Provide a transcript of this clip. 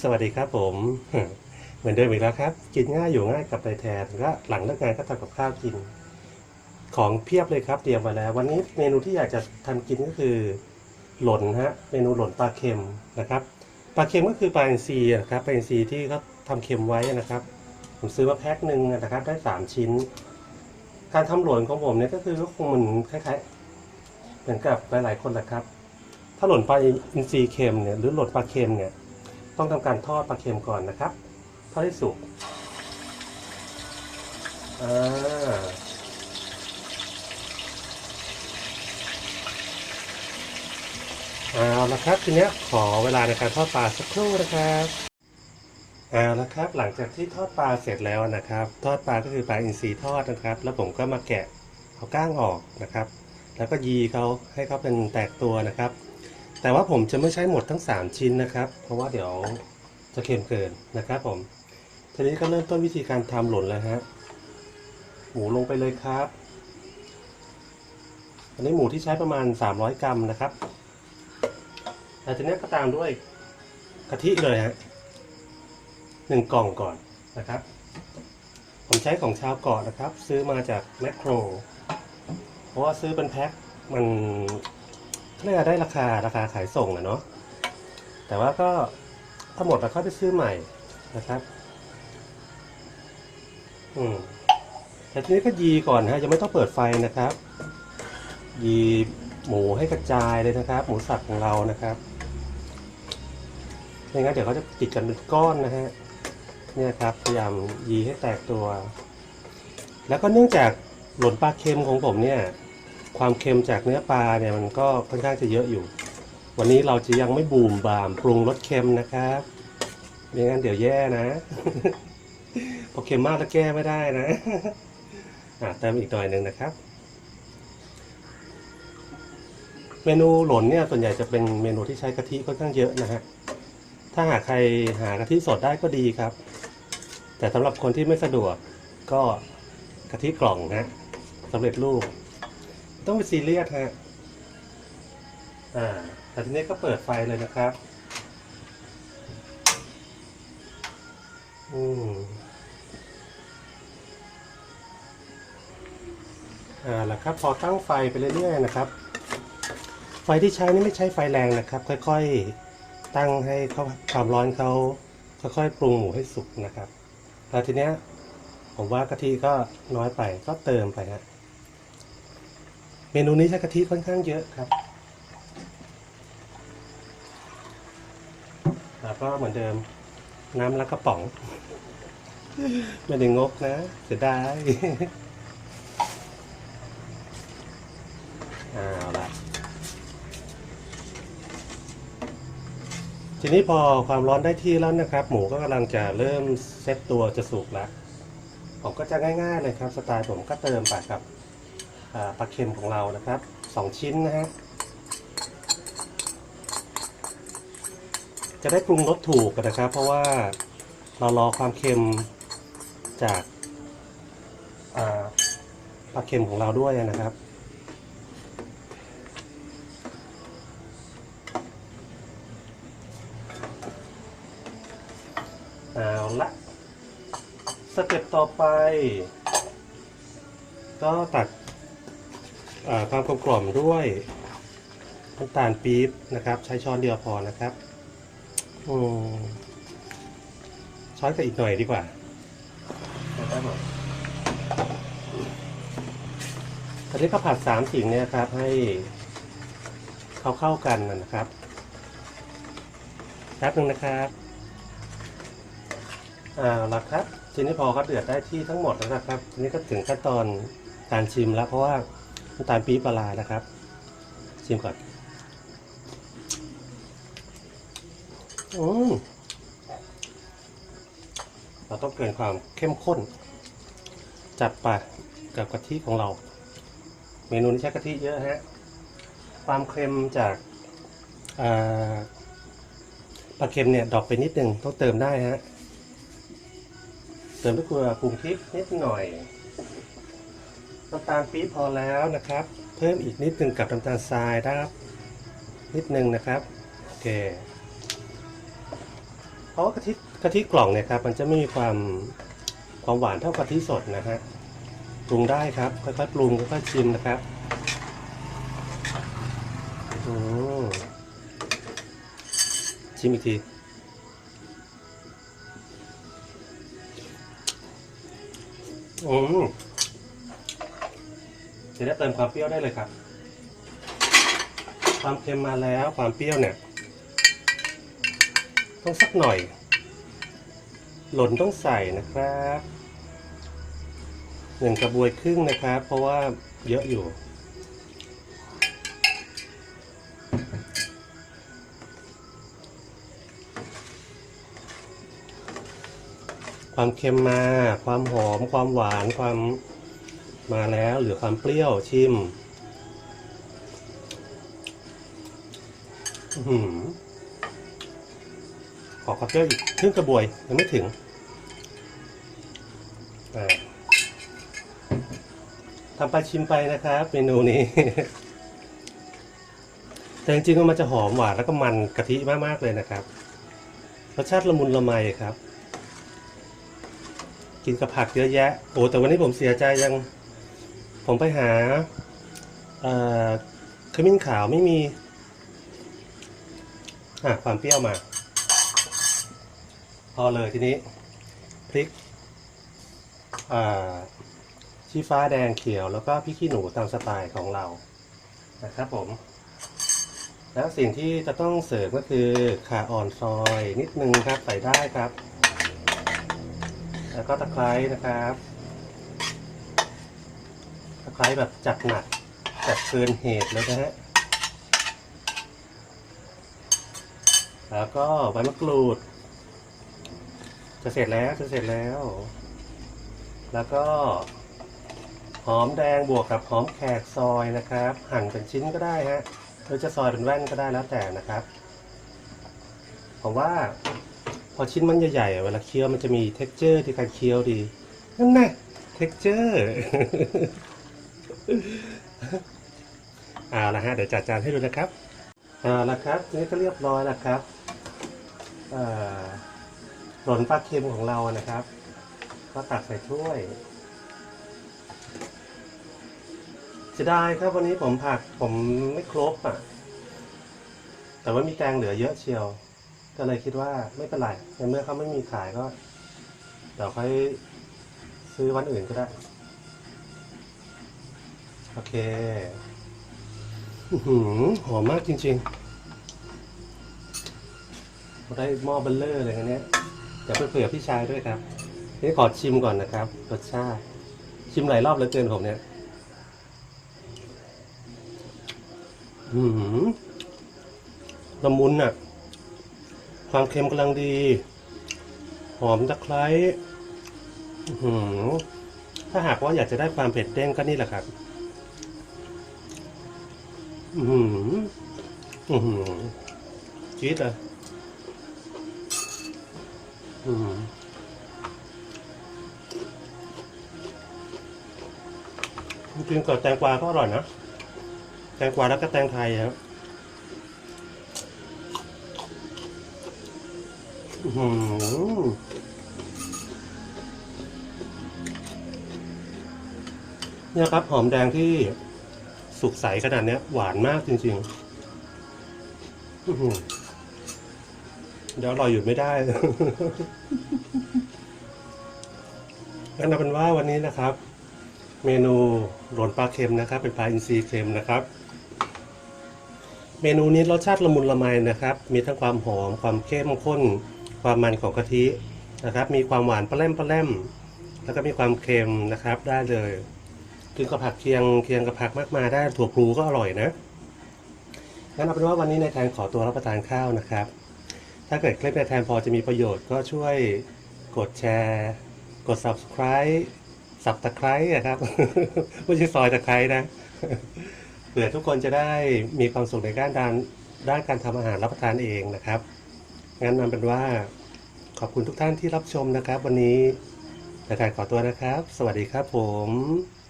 สวัสดีครับผม เหมือนเดิมอีกแล้วครับ กินง่ายอยู่ง่ายกับนายแทนก็หลังเลิกงานก็ทำกับข้าวกิน ของเพียบเลยครับเตรียมมาแล้ว วันนี้เมนูที่อยากจะทำกินก็คือ หล่นฮะเมนูหล่นปลาเค็มนะครับปลาเค็มก็คือปลาอินทรีนะครับปลาอินทรีที่เขาทำเค็มไว้นะครับ ผมซื้อมาแพ็คหนึ่งนะครับ ได้สามชิ้น การทำหล่นของผมเนี่ยก็คือก็คงเหมือนคล้ายๆเหมือนกับหลายๆคนแหละครับ ถ้าหล่นปลาอินทรีเค็มเนี่ยหรือหล่นปลาเค็มเนี่ย ต้องทำการทอดปลาเค็มก่อนนะครับ ทอดให้สุกอ่าเอาละครับทีเนี้ยขอเวลาในการทอดปลาสักครู่นะครับเอาละครับหลังจากที่ทอดปลาเสร็จแล้วนะครับ ทอดปลาก็คือปลาอินทรีทอดนะครับ แล้วผมก็มาแกะเอาก้างออกนะครับ แล้วก็ยีเขาให้เขาเป็นแตกตัวนะครับ แต่ว่าผมจะไม่ใช้หมดทั้ง 3 ชิ้นนะครับ เพราะว่าเดี๋ยวจะเค็มเกินนะครับผม ทีนี้ก็เริ่มต้นวิธีการทำหล่นแล้วฮะ หมูลงไปเลยครับ อันนี้หมูที่ใช้ประมาณ 300 กรัมนะครับแล้วทีนี้ก็ตามด้วยกะทิเลยฮะหนึ่งกล่องก่อนนะครับ ผมใช้ของชาวเกาะนะครับ ซื้อมาจากแมคโคร เพราะว่าซื้อเป็นแพ็คมัน น่าจะได้ราคาราคาขายส่งอะเนาะแต่ว่าก็ถ้าหมดแล้วค่อยไปซื้อใหม่นะครับ อืมแต่ทีนี้ก็ยีก่อนฮะยังไม่ต้องเปิดไฟนะครับ ยีหมูให้กระจายเลยนะครับ หมูสับของเรานะครับไม่งั้นเดี๋ยวเขาจะติดกันเป็นก้อนนะฮะเนี่ยครับพยายามยีให้แตกตัว แล้วก็เนื่องจากหล่นปลาเค็มของผมเนี่ย ความเค็มจากเนื้อปลาเนี่ยมันก็ค่อนข้างจะเยอะอยู่ วันนี้เราจะยังไม่บูมบามปรุงรสเค็มนะครับไม่งั้นเดี๋ยวแย่นะ พอเค็มมากแล้วแก้ไม่ได้นะอะเติมอีกหน่อยหนึ่งนะครับ เมนูหล่นเนี่ยส่วนใหญ่จะเป็นเมนูที่ใช้กะทิค่อนข้างเยอะนะฮะถ้าหากใครหากะทิสดได้ก็ดีครับ แต่สำหรับคนที่ไม่สะดวกก็กะทิกล่องนะสำเร็จรูป ต้องไปซีเรียสฮะอ่าแต่ทีนี้ก็เปิดไฟเลยนะครับ อืมอ่าแล้วครับ พอตั้งไฟไปเรื่อยๆนะครับ ไฟที่ใช้นี่ไม่ใช้ไฟแรงนะครับ ค่อยๆ ตั้งให้เขาความร้อนเขาค่อยๆ ปรุงหมูให้สุกนะครับ แล้วทีเนี้ยผมว่ากะทิก็น้อยไปก็เติมไปฮะ เมนูนี้ใช้กะทิค่อนข้างเยอะครับ แล้วก็เหมือนเดิมน้ำแล้วก็ป๋อง ไม่ได้งกนะ เสียดายเอาละทีนี้พอความร้อนได้ที่แล้วนะครับ หมูก็กำลังจะเริ่มเซตตัวจะสุกแล้ว ผมก็จะง่ายๆเลยครับ สไตล์ผมก็เติมไปครับ ปลาเค็มของเรานะครับสองชิ้นนะฮะจะได้ปรุงรสถูกกันนะครับ เพราะว่าเรารอความเค็มจากาปลาเค็มของเราด้วยนะครับ เอาละสเต็ปต่อไป ก็ตัด ความกลมกล่อมด้วยน้ำตาลปี๊บนะครับ ใช้ช้อนเดียวพอนะครับอืมช้อนกับอีกหน่อยดีกว่านะครับผมตอนนี้ก็ผัดสามสิ่งเนี่ยครับ ให้เข้าเข้าๆกันนะครับแป๊บนึงนะครับอ่าละครับทีนี้พอเขาเดือดได้ที่ทั้งหมดแล้วนะครับทีนี้ก็ถึงขั้นตอนการชิมแล้วเพราะว่า น้ำตาลปี๊บละลายนะครับชิมก่อนอืมเราต้องเกินความเข้มข้น จัดไปกับกะทิของเรา เมนูนี้ใช้กะทิเยอะฮะ ความเค็มจากปลาเค็มเนี่ยดอปไปนิดนึงต้องเติมได้ฮะ เติมด้วยเกลือปรุงพริกนิดหน่อย น้ำตาลปี๊บพอแล้วนะครับ เพิ่มอีกนิดหนึ่งกับน้ำตาลทรายนะครับ นิดหนึ่งนะครับโอเคเพราะว่ากะทิกะทิกล่องเนี่ยครับมันจะไม่มีความความหวานเท่ากะทิสดนะฮะปรุงได้ครับค่อยๆปรุงค่อยๆชิมนะครับอืมชิมอีกทีอืม จะได้เติมความเปรี้ยวได้เลยครับ ความเค็มมาแล้วความเปรี้ยวเนี่ยต้องสักหน่อย หล่นต้องใส่นะครับหนึ่งกระบวยครึ่งนะครับ เพราะว่าเยอะอยู่ความเค็มมา ความหอม ความหวาน ความ มาแล้วเหลือความเปรี้ยวชิมหือขอความเปรี้ยวอีกครึ่งกระบวยยังไม่ถึงทำไปชิมไปนะครับ เมนูนี้ แต่จริงๆมันจะหอมหวานแล้วก็มันกะทิมากๆเลยนะครับรสชาติละมุนละไมครับ กินกับผักเยอะแยะ โอ้แต่วันนี้ผมเสียใจยัง ผมไปหาเอ่อขมิ้นขาวไม่มีอะความเปรี้ยวมา พอเลยทีนี้ พริกอ่าชี้ฟ้าแดงเขียวแล้วก็พริกขี้หนูตามสไตล์ของเรานะครับผม แล้วสิ่งที่จะต้องเสริมก็คือข่าอ่อนซอยนิดนึงครับใส่ได้ครับ แล้วก็ตะไคร้นะครับ ไคร้แบบจัดหนักจัดเกินเหตุเลยนะฮะ แล้วก็ใบมะกรูด จะเสร็จแล้วจะเสร็จแล้ว แล้วก็หอมแดงบวกกับหอมแขกซอยนะครับ หั่นเป็นชิ้นก็ได้ฮะหรือจะซอยเป็นแว่นก็ได้แล้วแต่นะครับ ผมว่าพอชิ้นมันใหญ่ๆเวลาเคี้ยวมันจะมี t e x t อร์ที่การเคี้ยวดีนั่นแน่ t e x t อร์ เอาละฮะเดี๋ยวจัดจานให้ดูนะครับเอาละครับนี้ก็เรียบร้อยแล้วครับอ่อหล่นปลาเค็มของเรานะครับ ก็ตักใส่ถ้วยเสียดายครับวันนี้ผมผักผมไม่ครบอะ แต่ว่ามีแตงเหลือเยอะเชียว ก็เลยคิดว่าไม่เป็นไรในเมื่อเขาไม่มีขายก็เดี๋ยวค่อยซื้อวันอื่นก็ได้ โอเคหือหอมมากจริงๆได้หม้อเบลเลอร์เลยอันเนี้ยเดี๋ยวไปเผื่อพี่ชายด้วยครับนี่ขอชิมก่อนนะครับรสชาติ ชิมหลายรอบเหลือเกินผมเนี่ยอืมละมุนอะ ความเค็มกำลังดี หอมตะไคร้หือถ้าหากว่าอยากจะได้ความเผ็ดเด้งก็นี่แหละครับ อือหืออือหือจี๊ดเลยอืมจริงๆกับแตงกวาก็อร่อยนะ แตงกวาแล้วก็แตงไทยครับอื้อหือเนี่ยครับหอมแดงที่ สุกใสขนาดเนี้ย หวานมากจริงๆอื้อหือเดี๋ยวอร่อยอยู่ไม่ได้ งั้นเอาเป็นว่าวันนี้นะครับ เมนูหลนปลาเค็มนะครับ เป็นปลาอินทรีเค็มนะครับ เมนูนี้รสชาติละมุนละไมนะครับ มีทั้งความหอม ความเข้มข้น ความมันของกะทินะครับ มีความหวานปลาแรมปลาแรมแล้วก็มีความเค็มนะครับได้เลย กินกับผักเคียงเคียงกับผักมากมายได้ถั่วพลูก็อร่อยนะงั้นเอาเป็นว่าวันนี้ในายแทนขอตัวรับประทานข้าวนะครับ ถ้าเกิดคลิปในายแทนพอจะมีประโยชน์ก็ช่วยกดแชร์ กด subscribe สับตะไคร้อะครับไม่ใช่ซอยตะไคร้นะเผื่อทุกคนจะได้มีความสุขในด้านด้านด้านการทำอาหารรับประทานเองนะครับ งั้นนำเป็นว่าขอบคุณทุกท่านที่รับชมนะครับ วันนี้แต่การขอตัวนะครับ สวัสดีครับผม